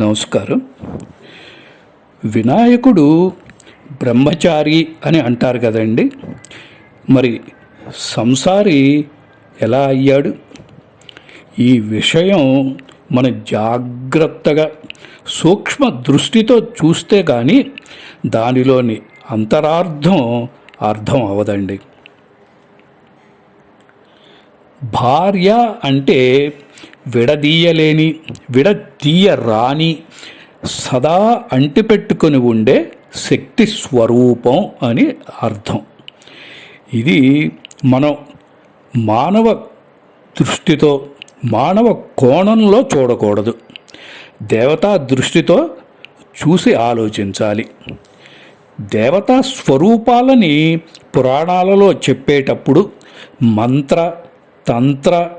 నమస్కారం. వినాయకుడు బ్రహ్మచారి అని అంటారు కదండి. మరి సంసారి ఎలా అయ్యాడు? ఈ విషయం మన జాగ్రత్తగా సూక్ష్మ దృష్టితో చూస్తే కానీ దానిలోని అంతరార్థం అర్థం అవదండి భార్య అంటే విడదీయలేని విడతీయరాని సదా అంటిపెట్టుకొని ఉండే శక్తి స్వరూపం అని అర్థం. ఇది మనం మానవ దృష్టితో మానవ కోణంలో చూడకూడదు. దేవతా దృష్టితో చూసి ఆలోచించాలి. దేవతా స్వరూపాలని పురాణాలలో చెప్పేటప్పుడు మంత్ర తంత్ర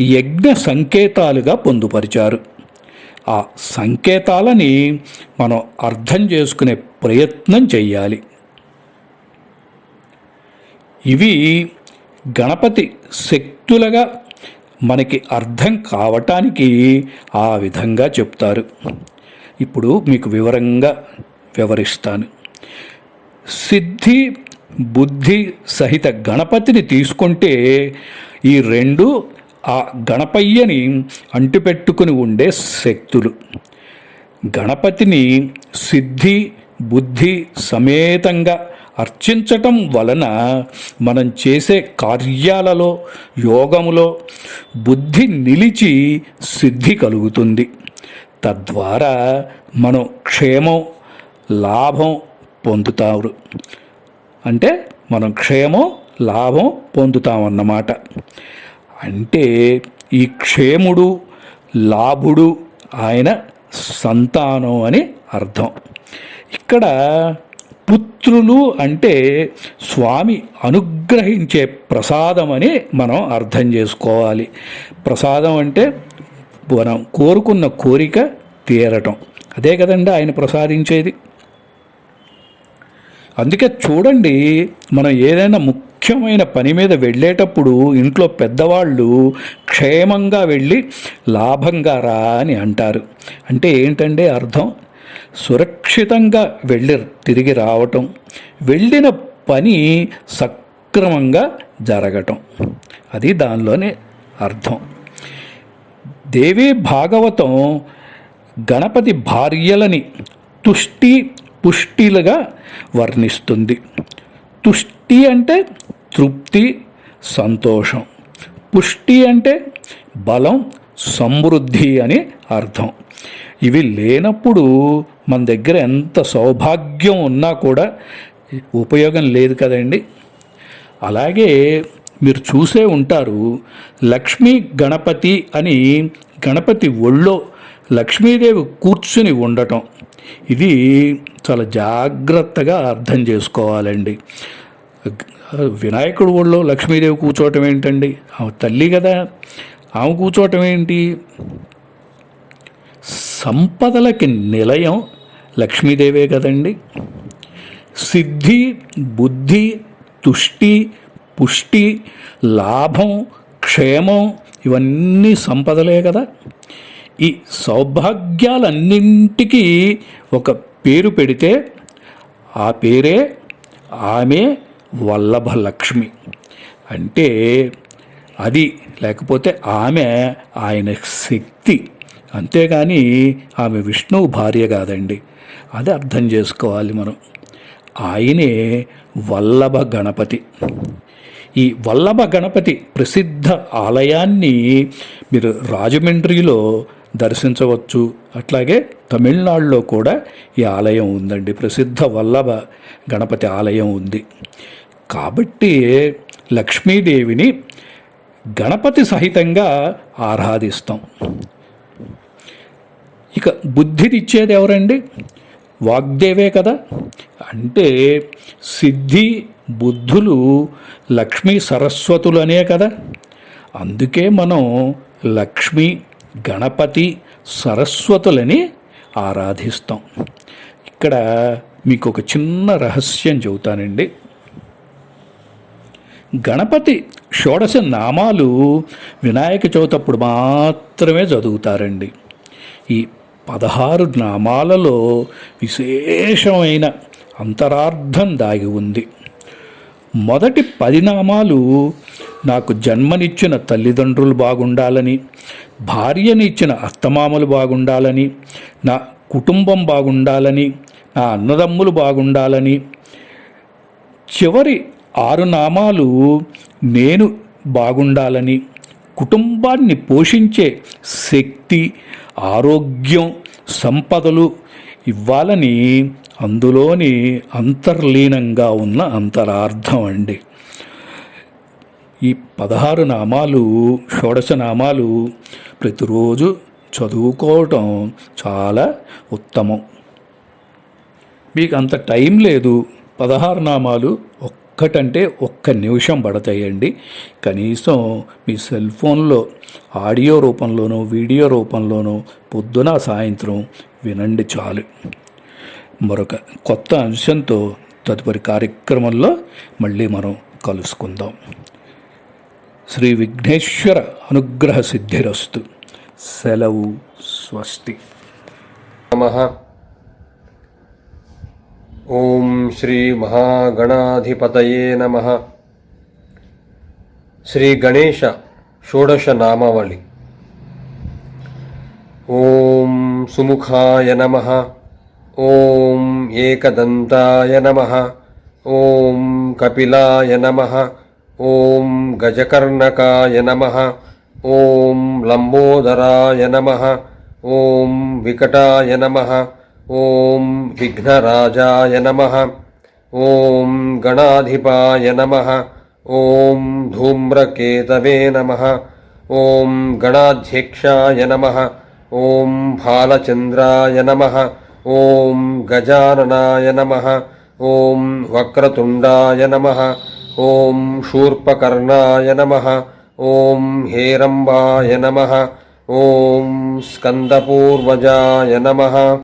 యజ్ఞ సంకేతాలుగా పొందుపరిచారు. ఆ సంకేతాలని మనం అర్థం చేసుకునే ప్రయత్నం చేయాలి ఇవి గణపతి శక్తులుగా మనకి అర్థం కావటానికి ఆ విధంగా చెప్తారు. ఇప్పుడు మీకు వివరంగా వివరిస్తాను. సిద్ధి బుద్ధి సహిత గణపతిని తీసుకుంటే ఈ రెండు ఆ గణపయ్యని అంటిపెట్టుకుని ఉండే శక్తులు. గణపతిని సిద్ధి బుద్ధి సమేతంగా అర్చించటం వలన మనం చేసే కార్యాలలో యోగములో బుద్ధి నిలిచి సిద్ధి కలుగుతుంది. తద్వారా మనం క్షేమం లాభం పొందుతారు అంటే మనం క్షేమం లాభం పొందుతామన్నమాట. అంటే ఈ క్షేముడు లాభుడు ఆయన సంతానం అని అర్థం. ఇక్కడ పుత్రులు అంటే స్వామి అనుగ్రహించే ప్రసాదం అని మనం అర్థం చేసుకోవాలి. ప్రసాదం అంటే మనం కోరుకున్న కోరిక తీరటం. అదే కదండి ఆయన ప్రసాదించేది. అందుకే చూడండి మనం ఏదైనా ముక్ ముఖ్యమైన పని మీద వెళ్ళేటప్పుడు ఇంట్లో పెద్దవాళ్ళు క్షేమంగా వెళ్ళి లాభంగా రా అని అంటారు. అంటే ఏంటంటే అర్థం? సురక్షితంగా వెళ్ళి తిరిగి రావటం వెళ్ళిన పని సక్రమంగా జరగటం. అది దానిలోనే అర్థం. దేవీ భాగవతం గణపతి భార్యలని తుష్టి పుష్టిలుగా వర్ణిస్తుంది. తుష్టి అంటే తృప్తి సంతోషం. పుష్టి అంటే బలం సమృద్ధి అని అర్థం. ఇవి లేనప్పుడు మన దగ్గర ఎంత సౌభాగ్యం ఉన్నా కూడా ఉపయోగం లేదు కదండి. అలాగే మీరు చూసే ఉంటారు లక్ష్మీ గణపతి అని గణపతి ఒళ్ళో లక్ష్మీదేవి కూర్చుని ఉండటం. ఇది చాలా జాగ్రత్తగా అర్థం చేసుకోవాలండి. వినాయకుడు ఊళ్ళో లక్ష్మీదేవి కూర్చోవటం ఏంటండి? ఆమె తల్లి కదా. ఆమె కూర్చోవటం ఏంటి? సంపదలకి నిలయం లక్ష్మీదేవే కదండి. సిద్ధి బుద్ధి తుష్టి పుష్టి లాభం క్షేమం ఇవన్నీ సంపదలే కదా. ఈ సౌభాగ్యాలన్నింటికీ ఒక పేరు పెడితే ఆ పేరే ఆమె వల్లభ లక్ష్మి అంటే అది లేకపోతే ఆమె ఆయన శక్తి. అంతేగాని ఆమె విష్ణువు భార్య కాదండి. అది అర్థం చేసుకోవాలి మనం. ఆయనే వల్లభ గణపతి. ఈ వల్లభ గణపతి ప్రసిద్ధ ఆలయాన్ని మీరు రాజమండ్రిలో దర్శించవచ్చు. అట్లాగే తమిళనాడులో కూడా ఈ ఆలయం ఉందండి. ప్రసిద్ధ వల్లభ గణపతి ఆలయం ఉంది. కాబట్టి లక్ష్మీదేవిని గణపతి సహితంగా ఆరాధిస్తాం. ఇక బుద్ధినిచ్చేది ఎవరండి? వాగ్దేవే కదా. అంటే సిద్ధి బుద్ధులు లక్ష్మీ సరస్వతులనే కదా. అందుకే మనం లక్ష్మి గణపతి సరస్వతులని ఆరాధిస్తాం. ఇక్కడ మీకు ఒక చిన్న రహస్యం చెబుతానండి. గణపతి షోడశ నామాలు వినాయక చవితప్పుడు మాత్రమే చదువుతారండి. ఈ పదహారు నామాలలో విశేషమైన అంతరార్థం దాగి ఉంది. మొదటి పది నామాలు నాకు జన్మనిచ్చిన తల్లిదండ్రులు బాగుండాలని భార్యనిచ్చిన అత్తమామలు బాగుండాలని నా కుటుంబం బాగుండాలని నా అన్నదమ్ములు బాగుండాలని చివరి ఆరు నామాలు నేను బాగుండాలని కుటుంబాన్ని పోషించే శక్తి ఆరోగ్యం సంపదలు ఇవ్వాలని అందులోని అంతర్లీనంగా ఉన్న అంతరార్థం అండి. ఈ పదహారు నామాలు షోడశ నామాలు ప్రతిరోజు చదువుకోవటం చాలా ఉత్తమం. మీకు అంత టైం లేదు. పదహారు నామాలు ఒక్కటంటే ఒక్క నిమిషం పడతాయండి. కనీసం మీ సెల్ ఫోన్లో ఆడియో రూపంలోనూ వీడియో రూపంలోనూ పొద్దున సాయంత్రం వినండి చాలు. మరొక కొత్త అంశంతో తదుపరి కార్యక్రమంలో మళ్ళీ మనం కలుసుకుందాం. శ్రీ విఘ్నేశ్వర అనుగ్రహ సిద్ధిరస్తు. సెలవు స్వస్తి. ఓం శ్రీ మహాగణాధిపతయే నమ. శ్రీ గణేష షోడశ నామావళి. ఓం సుముఖాయ నమ. ఓం ఏకదంతాయ నమ. ఓం కపిలాయ నమ. ఓం గజకర్ణకాయ నమ. ఓం లంబోదరాయ నమ. ఓం వికటాయ నమ. ॐ विघ्नराजाय नमः। ॐ गणाधिपाय नमः। ॐ धूम्रकेतवे नमः। ॐ गणाध्यक्षाय नमः। ॐ भालचन्द्राय नमः। ॐ गजाननाय नमः। ॐ वक्रतुण्डाय नमः। ॐ शूर्पकर्णाय नमः। ॐ हेरम्बाय नमः। ॐ स्कन्दपूर्वजाय नमः